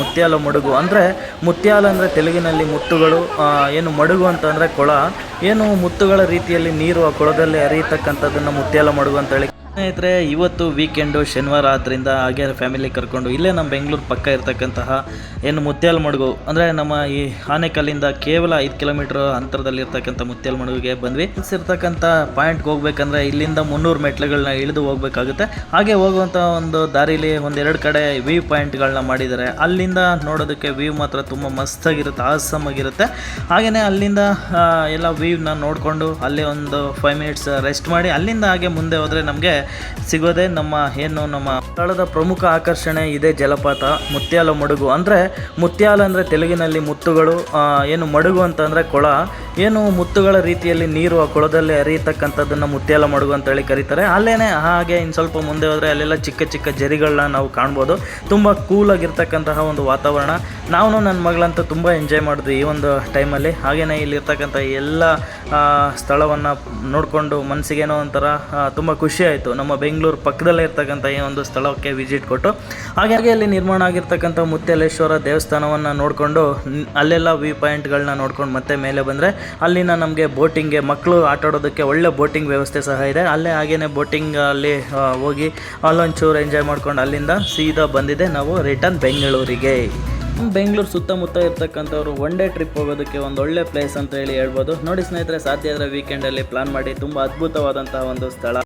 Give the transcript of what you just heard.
ಮುತ್ಯಾಲ ಮಡುಗು. ಅಂದರೆ ಮುತ್ಯಾಲ ಅಂದರೆ ತೆಲುಗಿನಲ್ಲಿ ಮುತ್ತುಗಳು ಏನು ಮಡುಗು ಅಂತಂದರೆ ಕೊಳ. ಏನು ಮುತ್ತುಗಳ ರೀತಿಯಲ್ಲಿ ನೀರು ಆ ಕೊಳದಲ್ಲಿ ಹರಿಯತಕ್ಕಂಥದ್ದನ್ನು ಮುತ್ಯಾಲ ಮಡುಗು ಅಂತೇಳಿ ಸ್ನೇಹಿತರೆ, ಇವತ್ತು ವೀಕೆಂಡು ಶನಿವಾರ ಆದ್ದರಿಂದ ಹಾಗೆ ಫ್ಯಾಮಿಲಿ ಕರ್ಕೊಂಡು ಇಲ್ಲೇ ನಮ್ಮ ಬೆಂಗಳೂರು ಪಕ್ಕ ಇರ್ತಕ್ಕಂತಹ ಏನು ಮುತ್ಯಾಲ್ ಮಡುಗು ಅಂದರೆ ನಮ್ಮ ಈ ಆನೆಕಲ್ಲಿಂದ ಕೇವಲ ಐದು ಕಿಲೋಮೀಟ್ರ್ ಅಂತರದಲ್ಲಿ ಇರ್ತಕ್ಕಂಥ ಮುತ್ಯಾಲ ಮಡುಗಿಗೆ ಬಂದ್ವಿ ಇರ್ತಕ್ಕಂಥ ಪಾಯಿಂಟ್ಗೆ ಹೋಗ್ಬೇಕಂದ್ರೆ ಇಲ್ಲಿಂದ ಮುನ್ನೂರು ಮೆಟ್ಲುಗಳನ್ನ ಇಳಿದು ಹೋಗ್ಬೇಕಾಗುತ್ತೆ. ಹಾಗೆ ಹೋಗುವಂಥ ಒಂದು ದಾರಿಲಿ ಒಂದೆರಡು ಕಡೆ ವ್ಯೂ ಪಾಯಿಂಟ್ಗಳನ್ನ ಮಾಡಿದ್ದಾರೆ. ಅಲ್ಲಿಂದ ನೋಡೋದಕ್ಕೆ ವ್ಯೂ ಮಾತ್ರ ತುಂಬ ಮಸ್ತಾಗಿರುತ್ತೆ ಆಸಮ್ ಆಗಿರುತ್ತೆ ಹಾಗೆಯೇ ಅಲ್ಲಿಂದ ಎಲ್ಲ ವ್ಯೂನ ನೋಡಿಕೊಂಡು ಅಲ್ಲೇ ಒಂದು ಫೈವ್ ಮಿನಿಟ್ಸ್ ರೆಸ್ಟ್ ಮಾಡಿ ಅಲ್ಲಿಂದ ಹಾಗೆ ಮುಂದೆ ಹೋದರೆ ನಮಗೆ ಸಿಗೋದೇ ನಮ್ಮ ಏನು ನಮ್ಮ ಸ್ಥಳದ ಪ್ರಮುಖ ಆಕರ್ಷಣೆ ಇದೆ ಜಲಪಾತ, ಮುತ್ಯಾಲ ಮಡುಗು. ಅಂದರೆ ಮುತ್ಯಾಲ ಅಂದರೆ ತೆಲುಗಿನಲ್ಲಿ ಮುತ್ತುಗಳು ಏನು ಮಡುಗು ಅಂತಂದರೆ ಕೊಳ. ಏನು ಮುತ್ತುಗಳ ರೀತಿಯಲ್ಲಿ ನೀರು ಆ ಕೊಳದಲ್ಲಿ ಹರಿಯತಕ್ಕಂಥದ್ದನ್ನು ಮುತ್ಯಾಲ ಮಡುಗು ಅಂತೇಳಿ ಕರೀತಾರೆ. ಅಲ್ಲೇ ಹಾಗೆ ಇನ್ನು ಸ್ವಲ್ಪ ಮುಂದೆ ಹೋದರೆ ಅಲ್ಲೆಲ್ಲ ಚಿಕ್ಕ ಚಿಕ್ಕ ಜರಿಗಳನ್ನ ನಾವು ಕಾಣ್ಬೋದು. ತುಂಬ ಕೂಲಾಗಿರ್ತಕ್ಕಂತಹ ಒಂದು ವಾತಾವರಣ. ನಾವು ನನ್ನ ಮಗಳಂತೂ ತುಂಬ ಎಂಜಾಯ್ ಮಾಡಿದ್ವಿ ಈ ಒಂದು ಟೈಮಲ್ಲಿ ಹಾಗೆಯೇ ಇಲ್ಲಿರ್ತಕ್ಕಂಥ ಎಲ್ಲ ಸ್ಥಳವನ್ನು ನೋಡಿಕೊಂಡು ಮನಸ್ಸಿಗೇನೋ ಒಂಥರ ತುಂಬ ಖುಷಿ ಆಯಿತು. ನಮ್ಮ ಬೆಂಗಳೂರು ಪಕ್ಕದಲ್ಲೇ ಇರ್ತಕ್ಕಂಥ ಈ ಒಂದು ಸ್ಥಳಕ್ಕೆ ವಿಸಿಟ್ ಕೊಟ್ಟು. ಹಾಗಾಗಿ ಹಾಗೆ ಅಲ್ಲಿ ನಿರ್ಮಾಣ ಆಗಿರ್ತಕ್ಕಂಥ ಮುತ್ಯಾಲೇಶ್ವರ ದೇವಸ್ಥಾನವನ್ನು ನೋಡಿಕೊಂಡು, ಅಲ್ಲೆಲ್ಲ ವ್ಯೂ ಪಾಯಿಂಟ್ಗಳನ್ನ ನೋಡ್ಕೊಂಡು ಮತ್ತೆ ಮೇಲೆ ಬಂದರೆ ಅಲ್ಲಿನ ನಮಗೆ ಬೋಟಿಂಗ್ಗೆ ಮಕ್ಕಳು ಆಟ ಆಡೋದಕ್ಕೆ ಒಳ್ಳೆ ಬೋಟಿಂಗ್ ವ್ಯವಸ್ಥೆ ಸಹ ಇದೆ. ಅಲ್ಲೇ ಹಾಗೆಯೇ ಬೋಟಿಂಗ್ ಅಲ್ಲಿ ಹೋಗಿ ಅಲ್ಲೊಂಚೂರು ಎಂಜಾಯ್ ಮಾಡ್ಕೊಂಡು ಅಲ್ಲಿಂದ ಸೀದಾ ಬಂದಿದೆ ನಾವು ರಿಟರ್ನ್ ಬೆಂಗಳೂರಿಗೆ. ಬೆಂಗಳೂರು ಸುತ್ತಮುತ್ತ ಇರ್ತಕ್ಕಂಥವ್ರು ಒನ್ ಡೇ ಟ್ರಿಪ್ ಹೋಗೋದಕ್ಕೆ ಒಂದು ಒಳ್ಳೆ ಪ್ಲೇಸ್ ಅಂತ ಹೇಳಿ ಹೇಳ್ಬೋದು. ನೋಡಿ ಸ್ನೇಹಿತರೆ, ಸಾಧ್ಯ ಆದರೆ ವೀಕೆಂಡಲ್ಲಿ ಪ್ಲಾನ್ ಮಾಡಿ. ತುಂಬ ಅದ್ಭುತವಾದಂತಹ ಒಂದು ಸ್ಥಳ.